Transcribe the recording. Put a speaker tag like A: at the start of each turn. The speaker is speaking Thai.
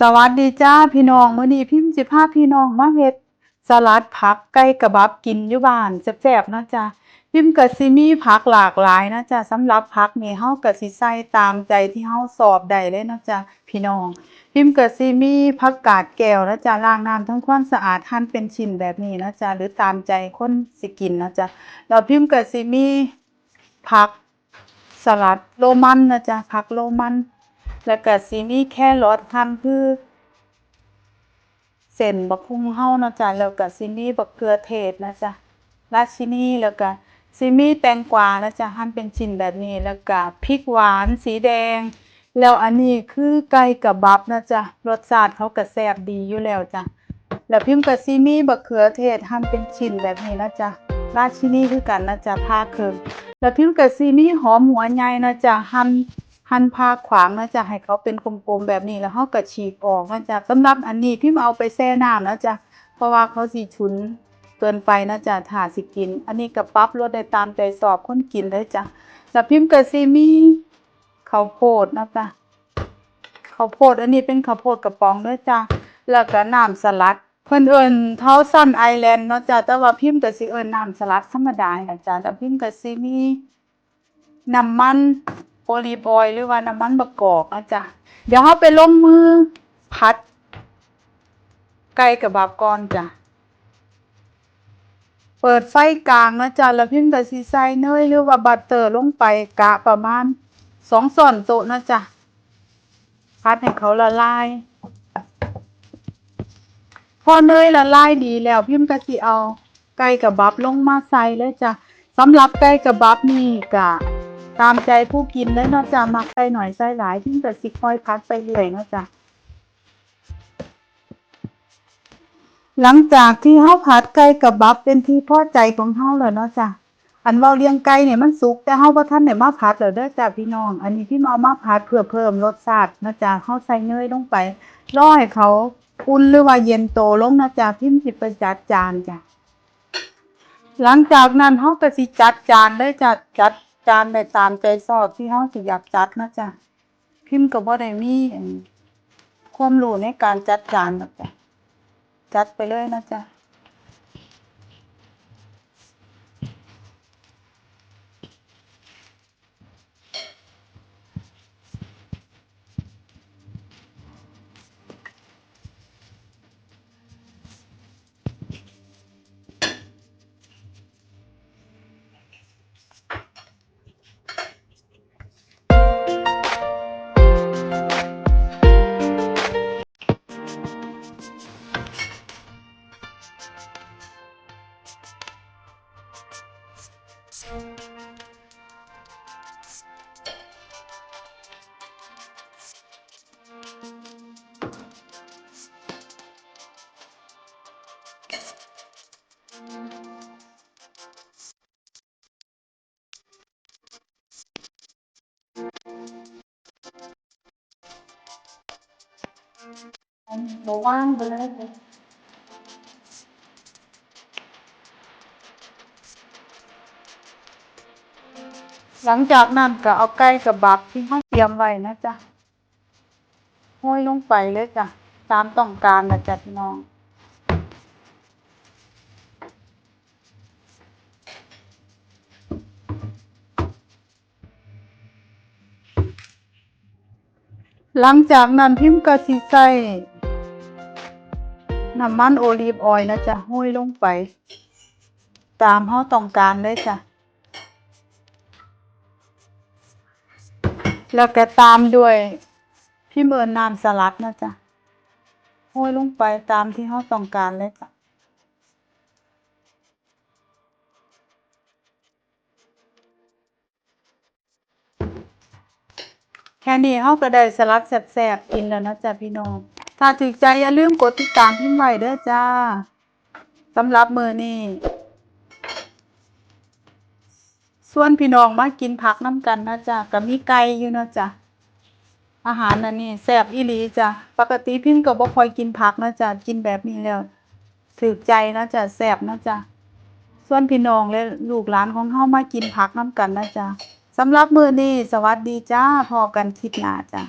A: สวัสดีจ้าพี่น้องมื้อนี้พิมพ์สิพาพี่น้องมาเฮ็ดสลัดผักไก่กระบับกินอยู่บ้านแซ่บๆนะจ้ะพิมพ์ก็สิมีผักหลากหลายนะจ้ะสำหรับผักนี่เฮาก็สิใส่ตามใจที่เฮาสอบได้เลยนะจ้ะพี่น้อง พิมพ์ก็สิมีผักกาดแก้วนะจ้ะล้างน้ำทำความสะอาดหั่นเป็นชิ้นแบบนี้นะจ้ะหรือตามใจคนสิกินนะจ้ะแล้วพิมพ์ก็สิมีผักสลัดโรมันนะจ้ะผักโรมัน แล้วก็สิมีแค่รอทหั่นคือเส้นบักฮุ่งเฮานะจ้ะแล้วก็สิมีบักเขือเทศนะจ๊ะราชินีแล้วก็สิมีแตงกวานะจ๊ะหั่นเป็นชิ้นแบบนี้แล้วก็พริกหวานสีแดง แล้วอันนี้คือไก่กระบับนะจ๊ะรสชาติเขาก็แซ่บดีอยู่แล้วจ้ะแล้วพิมพ์ก็สิมีบักเขือเทศหั่นเป็นชิ้นแบบนี้นะจ๊ะราชินีคือกันนะจ๊ะผ่าครึ่งแล้วพิมพ์ก็สิมีหอมหัวใหญ่นะจ๊ะหั่น หั่นผ่าขวางนะจ๊ะให้เขาเป็นกลมๆแบบนี้แล้วเราก็ฉีกออกนะจ๊ะสำหรับอันนี้พิมพ์เอาไปแช่น้ำนะจ๊ะเพราะว่าเขาสิฉุนเกินไปนะจ๊ะถาสิกิน อันนี้ก็ปรับรสได้ตามใจชอบคนกินเลยจ้ะแล้วพิมพ์ก็สิมีข้าวโพดนะจ๊ะข้าวโพดอันนี้เป็นข้าวโพดกระป๋องด้อจ้ะแล้วก็น้ำสลัดเพิ่อนเอิ้นเท้าซันไอแลนด์เนาะจ้ะแต่ว่าพิมพ์ก็สิเอิ้นน้ำสลัดธรรมดาอะจ้ะแล้วพิมพ์ก็สิมีน้ำมัน โอลีฟออยล์หรือว่าน้ำมันมะกอกนะจ๊ะเดี๋ยวเราไปลงมือผัด ไก่กระบับก่อนจ้ะเปิดไฟกลางนะจ๊ะแล้วพิมพ์ก็สิใส่เนยหรือว่าบัตเตอร์ลงไปกะประมาณสองช้อนโต๊ะนะจ๊ะพัดให้เขาละลาย พอเนยละลายดีแล้วพิมพ์ก็สิเอาไก่กระบับลงมาใส่เลยจ้ะสำหรับไก่กระบับนี่กะ ตามใจผู้กินเลยเนาะจ้ะมักใส่หน่อยใส่หลายพิมพ์ก็สิคอยพัดไปเรื่อยเนาะจ้ะหลังจากที่เฮาผัดไก่กระบับเป็นที่พอใจของเฮาแล้วเนาะจ้ะอันเว้าเลี้ยงไก่เนี่ยมันสุกแต่เฮาบ่ทันได้มาผัดแล้วเด้อจ้ะพี่น้อง อันนี้พี่เอามาผัดเพื่อเพิ่มรสชาตินะจ๊ะเฮาใส่เนยลงไปรอให้เขาอุ่นหรือว่าเย็นโตลงนะจ๊ะพิมพ์สิไปจัดจานจ้ะหลังจากนั้นเฮาก็สิจัดจานเลยจ้ะจัด จานได้ตามใจชอบที่เฮาสิอยากจัดนะจ๊ะ พิมพ์ก็บ่ได้มีอั่นความรู้ในการจัดจานหรอกจ้ะ จัดไปเลยนะจ๊ะ บ่ว่างไปเลยหลังจากนั้นก็เอาไก่กับบักที่เฮาเตรียมไว้นะจ๊ะห้อยลงไปเลยจ้ะ ตามต้องการนะจ๊ะพี่น้อง หลังจากนั้นพิมพ์ก็สิใส่ น้ำมันโอลีฟออยล์นะจ๊ะห้อยลงไป ตามเฮาต้องการเลยจ้ะ แล้วก็ตามด้วยพี่เมินน้ำสลัดนะจ๊ะห้อยลงไปตามที่เราต้องการเลยจ้ะแค่นี้เราก็ได้สลัดแซ่บๆกินแล้วนะจ๊ะพี่น้อง ถ้าถูกใจอย่าลืมกดติดตามพิมพ์ไว้เด้อจ้าสำหรับมือนี้ส่วนพี่น้องมากินผักน้ำกันนะจ๊ะก็มีไก่อยู่นะจ๊ะอาหารอันนี้แซ่บอีหลีจ้ะปกติพิมพ์ก็บ่ค่อยกินผักนะจ๊ะกินแบบนี้แล้วถูกใจนะจ๊ะแซ่บนะจ๊ะส่วนพี่น้องและลูกหลานของเฮามากินผักน้ำกันนะจ๊ะสำหรับมื้อนี้สวัสดีจ้าพอกันคลิปหน้าจ้ะ